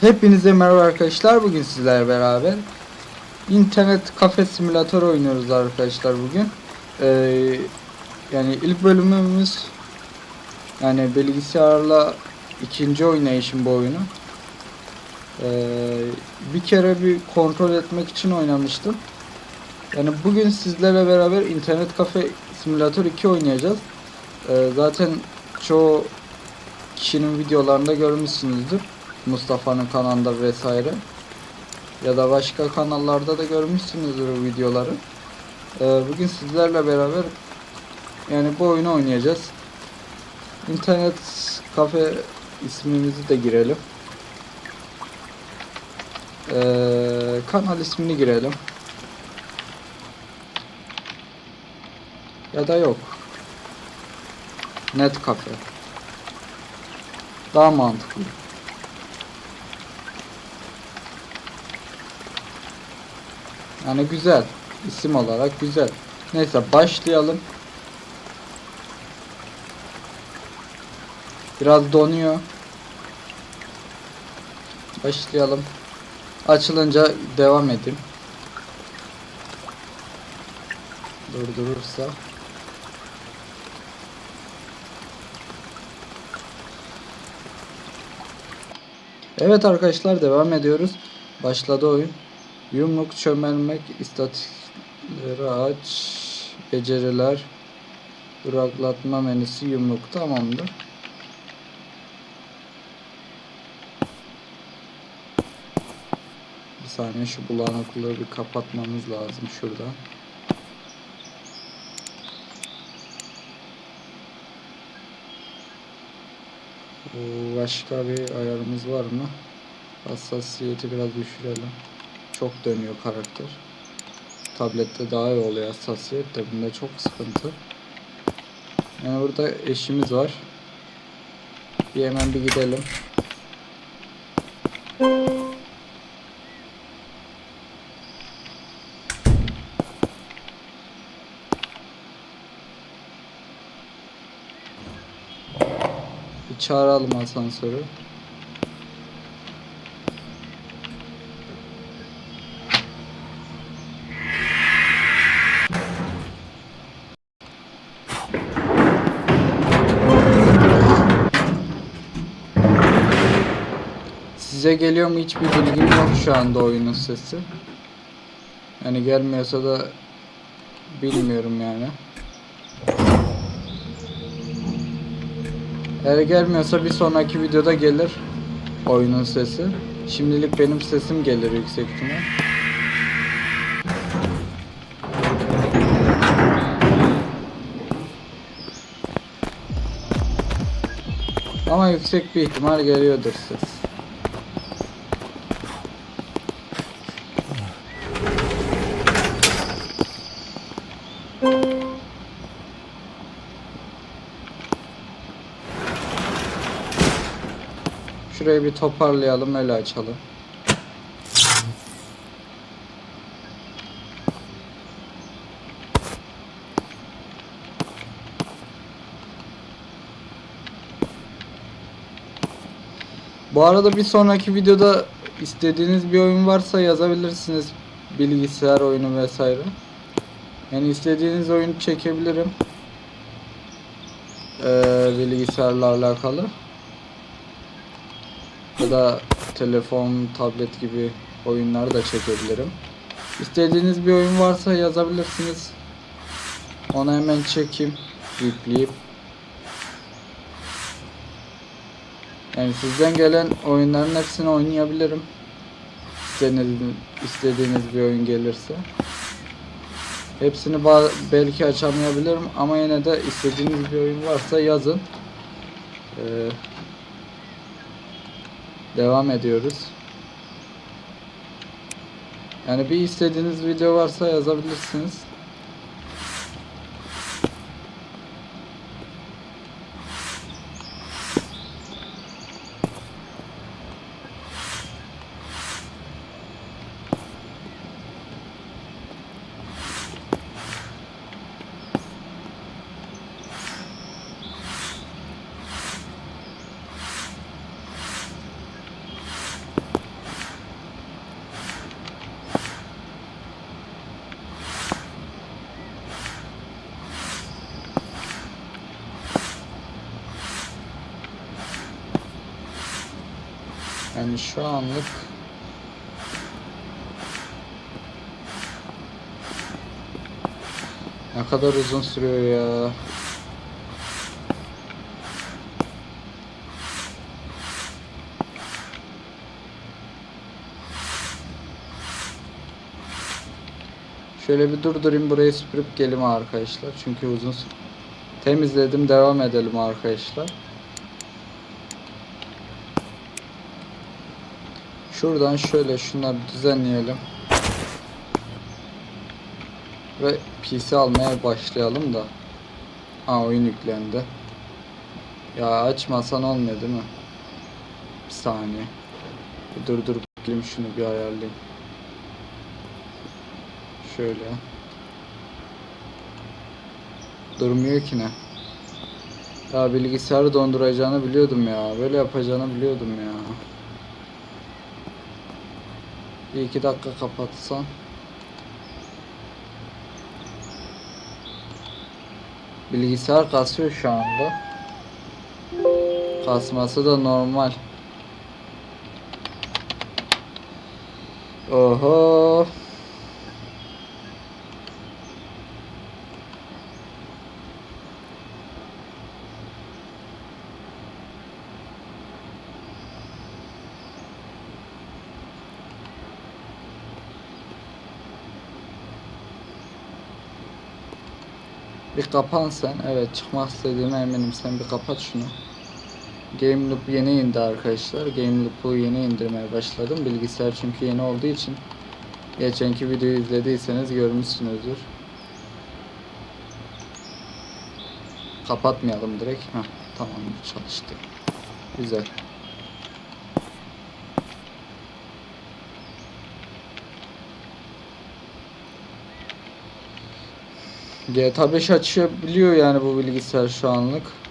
Hepinize merhaba arkadaşlar. Bugün sizlerle beraber internet kafe simülatör oynuyoruz arkadaşlar bugün. Ee, yani ilk bölümümüz yani bilgisayarla ikinci oynayışım bu oyunu. Ee, bir kere bir kontrol etmek için oynamıştım. Yani bugün sizlerle beraber internet kafe simülatör 2 oynayacağız. Ee, zaten çoğu kişinin videolarında görmüşsünüzdür. Mustafa'nın kanalında vesaire. Ya da başka kanallarda da görmüşsünüzdür videoları. Ee, bugün sizlerle beraber yani bu oyunu oynayacağız. İnternet kafe ismimizi de girelim. Ee, kanal ismini girelim. Ya da yok. Net kafe. Daha mantıklı. Yani güzel. isim olarak güzel. Neyse başlayalım. Biraz donuyor. Başlayalım. Açılınca devam edeyim. Durdurursa. Evet arkadaşlar devam ediyoruz. Başladı oyun. Yumruk çömelmek, istatistikleri aç, beceriler, duraklatma menüsü yumruk tamamdır. Bir saniye şu bulanıklığı bir kapatmamız lazım şurada. Oo, Başka bir ayarımız var mı? Hassasiyeti biraz düşürelim. Çok dönüyor karakter. Tablette daha iyi oluyor hassasiyet de bunda çok sıkıntı. Yani burada eşimiz var. Bir hemen bir gidelim. Bir çağıralım asansörü. Geliyor mu hiçbir bilgim yok şu anda oyunun sesi. Yani gelmiyorsa da bilmiyorum yani. Eğer gelmiyorsa bir sonraki videoda gelir oyunun sesi. Şimdilik benim sesim gelir yüksek ihtimal. Ama yüksek bir ihtimal geliyordur ses. Şurayı bir toparlayalım öyle açalım. Bu arada bir sonraki videoda istediğiniz bir oyun varsa yazabilirsiniz. Bilgisayar oyunu vesaire. Yani istediğiniz oyunu çekebilirim. Ee, bilgisayarla alakalı ya da telefon, tablet gibi oyunlar da çekebilirim. İstediğiniz bir oyun varsa yazabilirsiniz. Onu hemen çekeyim, yükleyip. Yani sizden gelen oyunların hepsini oynayabilirim. İstediğiniz, bir oyun gelirse. Hepsini belki açamayabilirim ama yine de istediğiniz bir oyun varsa yazın. Ee, Devam ediyoruz. Yani bir istediğiniz video varsa yazabilirsiniz. Yani şu anlık ne kadar uzun sürüyor ya. Şöyle bir durdurayım burayı süpürüp geleyim arkadaşlar. Çünkü uzun temizledim devam edelim arkadaşlar. Şuradan şöyle şunları düzenleyelim. Ve PC almaya başlayalım da. Ha oyun yüklendi. Ya açmasan olmuyor değil mi? Bir saniye. Bir durdurup geleyim şunu bir ayarlayayım. Şöyle. Durmuyor ki ne? Ya bilgisayarı donduracağını biliyordum ya. Böyle yapacağını biliyordum ya. Bir iki dakika kapatsan. Bilgisayar kasıyor şu anda. Kasması da normal. Oho. Bir kapan sen. Evet çıkmak istediğime eminim. Sen bir kapat şunu. Game Loop yeni indi arkadaşlar. Game Loop'u yeni indirmeye başladım. Bilgisayar çünkü yeni olduğu için. Geçenki videoyu izlediyseniz görmüşsünüzdür. Kapatmayalım direkt. Heh, tamam çalıştı. Güzel. GTA 5 açabiliyor yani bu bilgisayar şu anlık.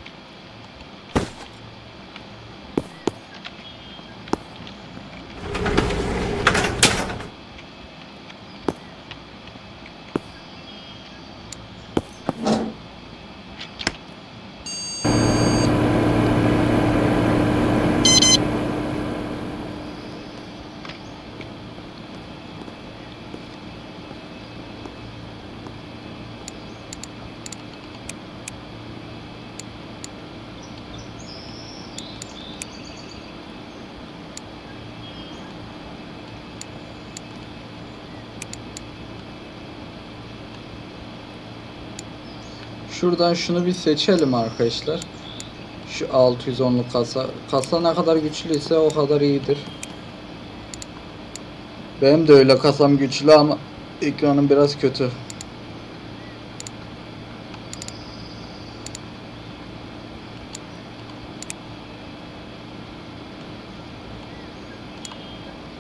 Şuradan şunu bir seçelim arkadaşlar. Şu 610'luk kasa. Kasa ne kadar güçlüyse o kadar iyidir. Benim de öyle kasam güçlü ama ekranım biraz kötü.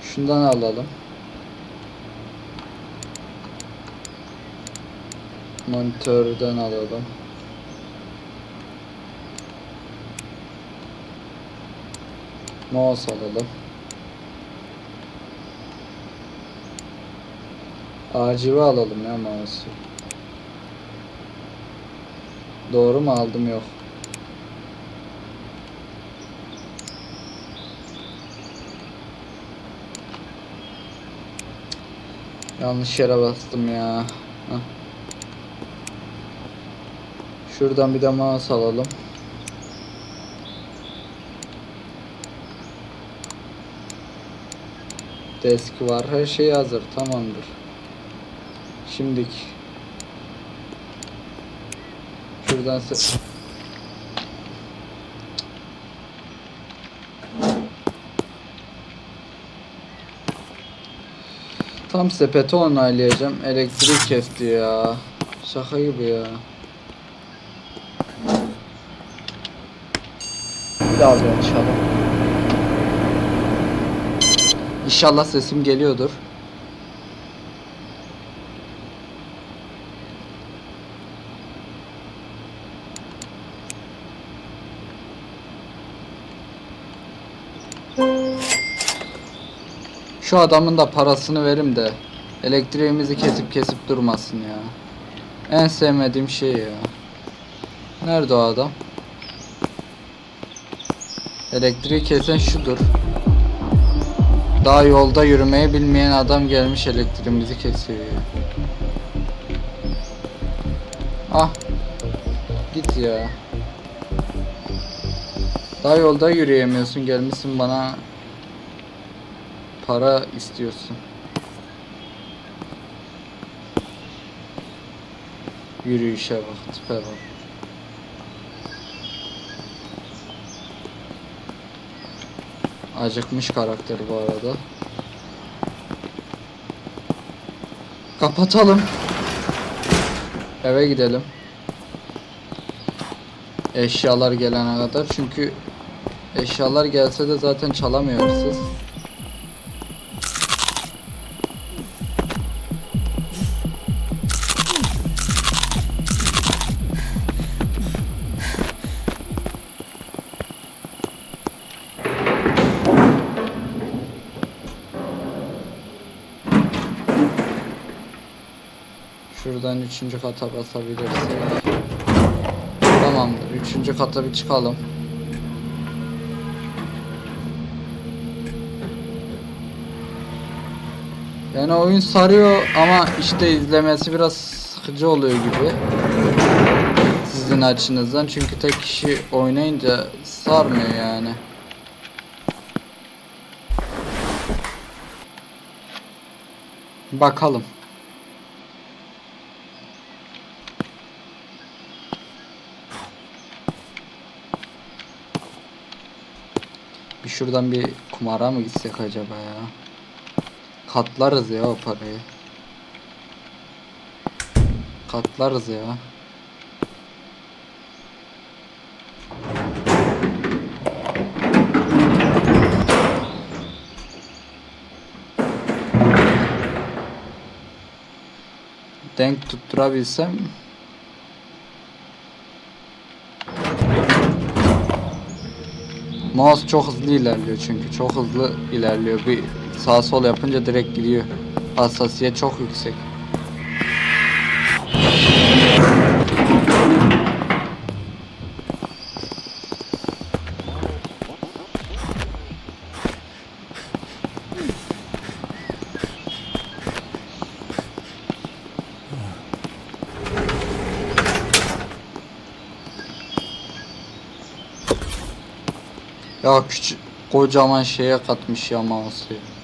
Şundan alalım. Monitörden alalım. Mouse alalım. RGB alalım ya mouse'u. Doğru mu aldım yok. Yanlış yere bastım ya. Hah. Şuradan bir de mouse alalım. Desk var. Her şey hazır. Tamamdır. Şimdik. Şuradan se- Tam sepeti onaylayacağım. Elektrik kesti ya. Şaka gibi ya. Bir açalım. İnşallah sesim geliyordur. Şu adamın da parasını verim de elektriğimizi kesip kesip durmasın ya. En sevmediğim şey ya. Nerede o adam? Elektriği kesen şudur. Daha yolda yürümeyi bilmeyen adam gelmiş elektriğimizi kesiyor. Ah. Git ya. Daha yolda yürüyemiyorsun gelmişsin bana para istiyorsun. Yürüyüşe bak, tipe bak. Acıkmış karakter bu arada. Kapatalım. Eve gidelim. Eşyalar gelene kadar çünkü eşyalar gelse de zaten çalamıyor Şuradan üçüncü kata basabilirsek. Tamamdır. Üçüncü kata bir çıkalım. Yani oyun sarıyor ama işte izlemesi biraz sıkıcı oluyor gibi. Sizin açınızdan çünkü tek kişi oynayınca sarmıyor yani. Bakalım. Bir şuradan bir kumara mı gitsek acaba ya? Katlarız ya o parayı. Katlarız ya. Denk tutturabilsem Mouse çok hızlı ilerliyor çünkü çok hızlı ilerliyor. Bir sağ sol yapınca direkt gidiyor. Hassasiyet çok yüksek. Ya küçük kocaman şeye katmış ya mouse'u.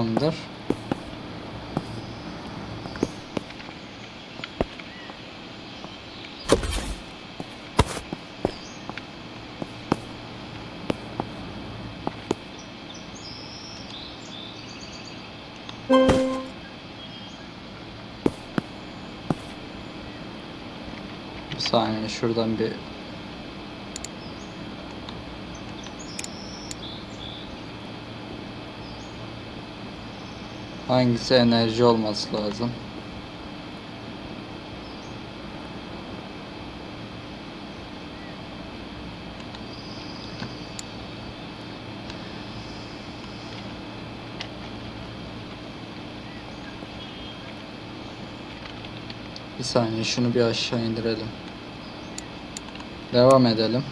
Tamamdır. Bir saniye şuradan bir Hangisi enerji olması lazım? Bir saniye şunu bir aşağı indirelim. Devam edelim.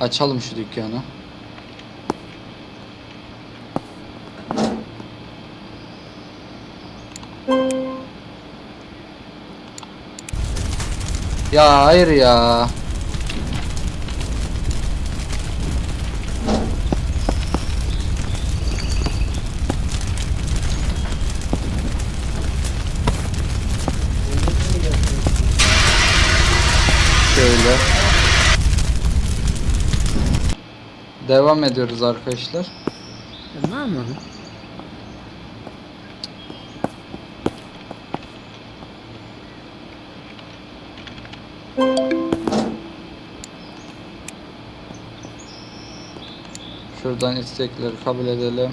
Açalım şu dükkanı. Ya hayır ya. Şöyle. Devam ediyoruz arkadaşlar. E, tamam mı? Şuradan istekleri kabul edelim.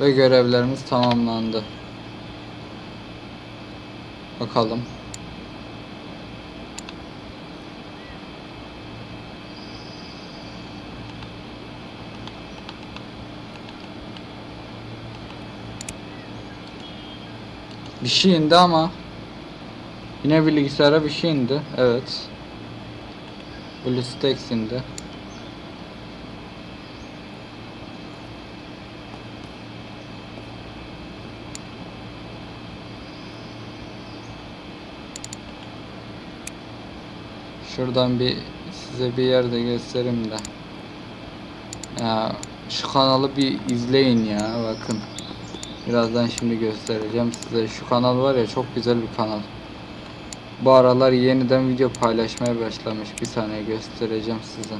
Ve görevlerimiz tamamlandı. Bakalım. Bir şey indi ama yine bilgisayara bir şey indi. Evet. BlueStacks indi. Şuradan bir size bir yerde göstereyim de. Ya şu kanalı bir izleyin ya bakın. Birazdan şimdi göstereceğim size. Şu kanal var ya çok güzel bir kanal. Bu aralar yeniden video paylaşmaya başlamış. Bir saniye göstereceğim size.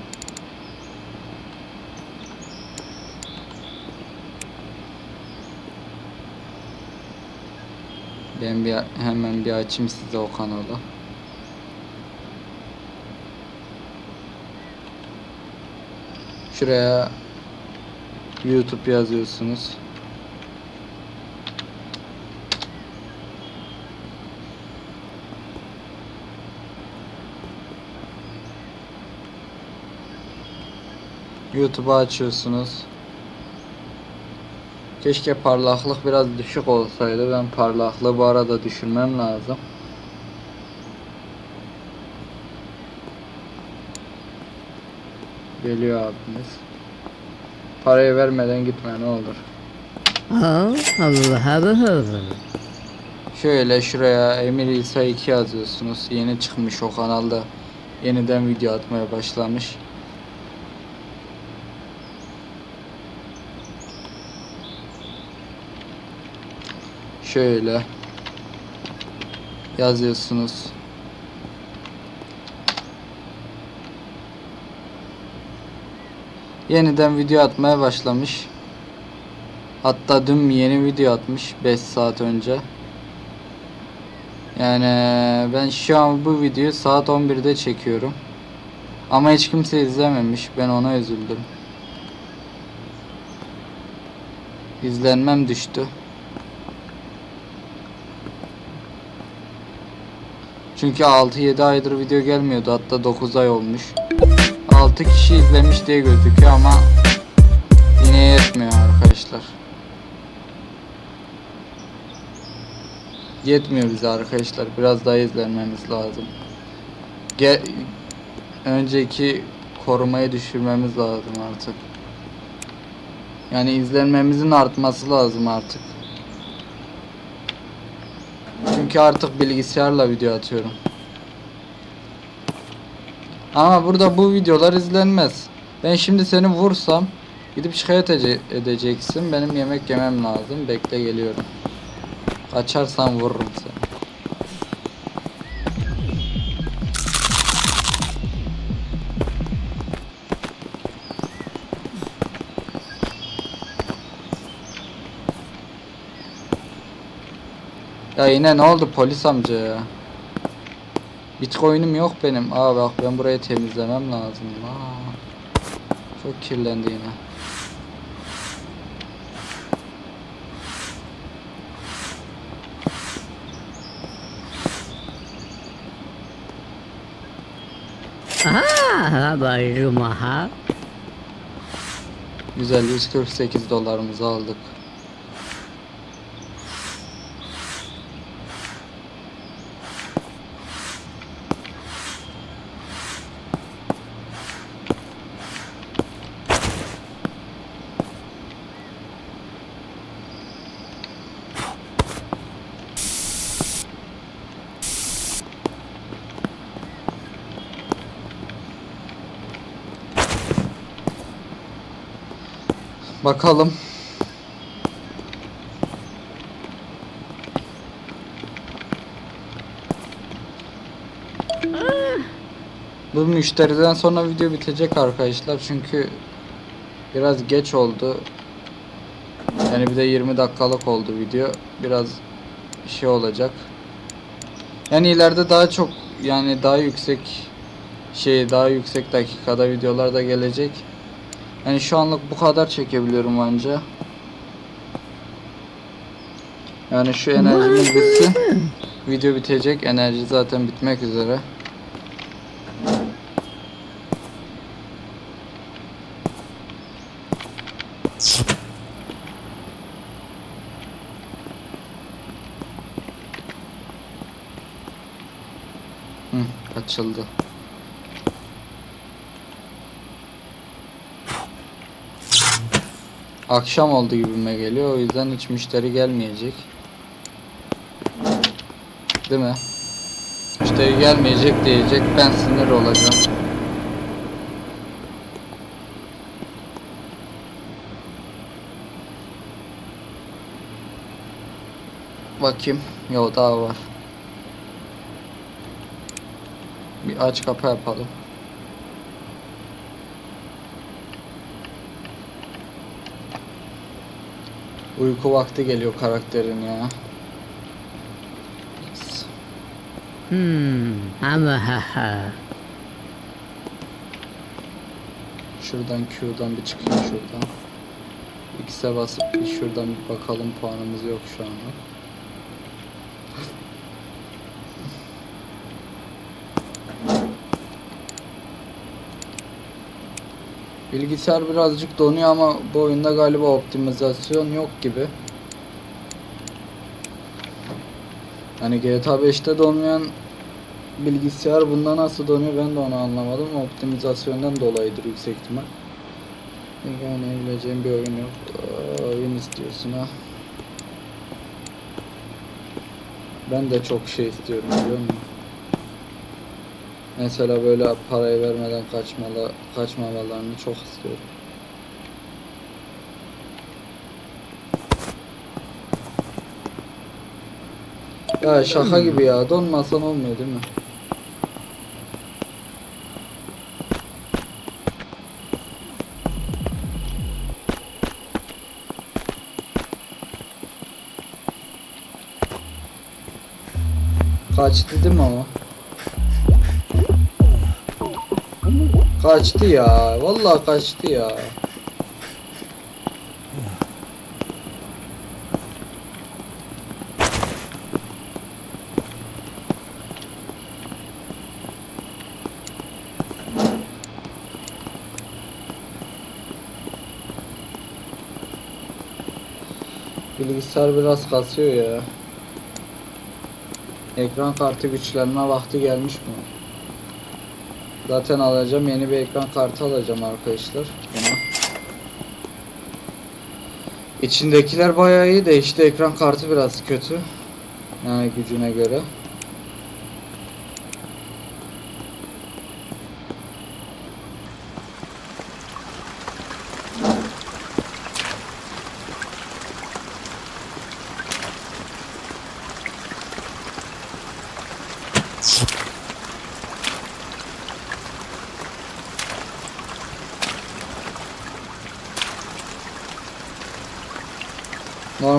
Ben bir hemen bir açayım size o kanalı. Şuraya YouTube yazıyorsunuz. YouTube'u açıyorsunuz. Keşke parlaklık biraz düşük olsaydı. Ben parlaklığı bu arada düşürmem lazım. Geliyor abimiz. Parayı vermeden gitme ne olur. Aa, Allah Allah. Şöyle şuraya Emir İsa 2 yazıyorsunuz. Yeni çıkmış o kanalda. Yeniden video atmaya başlamış. Şöyle yazıyorsunuz. Yeniden video atmaya başlamış. Hatta dün yeni video atmış 5 saat önce. Yani ben şu an bu videoyu saat 11'de çekiyorum. Ama hiç kimse izlememiş. Ben ona üzüldüm. İzlenmem düştü. Çünkü 6-7 aydır video gelmiyordu. Hatta 9 ay olmuş. 6 kişi izlemiş diye gözüküyor ama yine yetmiyor arkadaşlar. Yetmiyor bize arkadaşlar. Biraz daha izlenmemiz lazım. Ge önceki korumayı düşürmemiz lazım artık. Yani izlenmemizin artması lazım artık. Çünkü artık bilgisayarla video atıyorum. Ama burada bu videolar izlenmez. Ben şimdi seni vursam gidip şikayet ede- edeceksin. Benim yemek yemem lazım. Bekle geliyorum. Kaçarsan vururum seni. Ya yine ne oldu polis amca ya? Bitcoin'im yok benim. Aa bak ben burayı temizlemem lazım. Aa. Çok kirlendi yine. Aha, bacım ha. Güzel 148 dolarımızı aldık. Bakalım. Bu müşteriden sonra video bitecek arkadaşlar çünkü biraz geç oldu. Yani bir de 20 dakikalık oldu video. Biraz şey olacak. Yani ileride daha çok yani daha yüksek şey daha yüksek dakikada videolar da gelecek. Yani şu anlık bu kadar çekebiliyorum anca. Yani şu enerjimiz bitsin. Video bitecek. Enerji zaten bitmek üzere. Açıldı. Akşam oldu gibime geliyor. O yüzden hiç müşteri gelmeyecek. Değil mi? Müşteri gelmeyecek diyecek. Ben sinir olacağım. Bakayım. Yok daha var. Bir aç kapı yapalım. Uyku vakti geliyor karakterin ya. Hmm, ama ha ha. Şuradan Q'dan bir çıkayım şuradan. X'e basıp bir şuradan bir bakalım puanımız yok şu anda. Bilgisayar birazcık donuyor ama bu oyunda galiba optimizasyon yok gibi. Hani GTA 5'te donmayan bilgisayar bunda nasıl donuyor ben de onu anlamadım. Optimizasyondan dolayıdır yüksek ihtimal. Yani oynayabileceğim bir oyun yok. Aa, oyun istiyorsun ha. Ben de çok şey istiyorum biliyor musun? Mesela böyle parayı vermeden kaçmalı, kaçmamalarını çok istiyorum. Ya şaka gibi ya. Donmasan olmuyor değil mi? Kaçtı değil mi o? Kaçtı ya. Vallahi kaçtı ya. Bilgisayar biraz kasıyor ya. Ekran kartı güçlenme vakti gelmiş mi? Zaten alacağım yeni bir ekran kartı alacağım arkadaşlar. Buna. İçindekiler bayağı iyi de işte ekran kartı biraz kötü. Yani gücüne göre.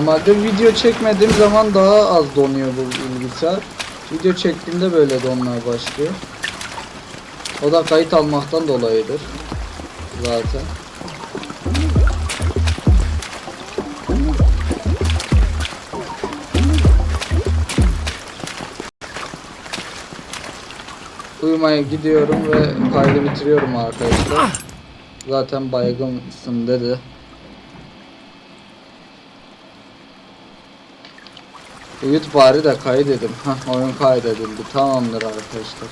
Normalde video çekmediğim zaman daha az donuyor bu bilgisayar. Video çektiğimde böyle donmaya başlıyor. O da kayıt almaktan dolayıdır. Zaten. Uyumaya gidiyorum ve kaydı bitiriyorum arkadaşlar. Zaten baygınsın dedi. Uyut bari de kaydedim. Hah oyun kaydedildi. Tamamdır arkadaşlar.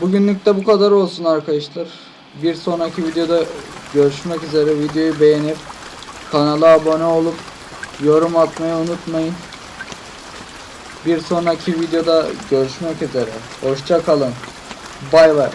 Bugünlük de bu kadar olsun arkadaşlar. Bir sonraki videoda görüşmek üzere. Videoyu beğenip kanala abone olup yorum atmayı unutmayın. Bir sonraki videoda görüşmek üzere. Hoşça kalın. Bay bay.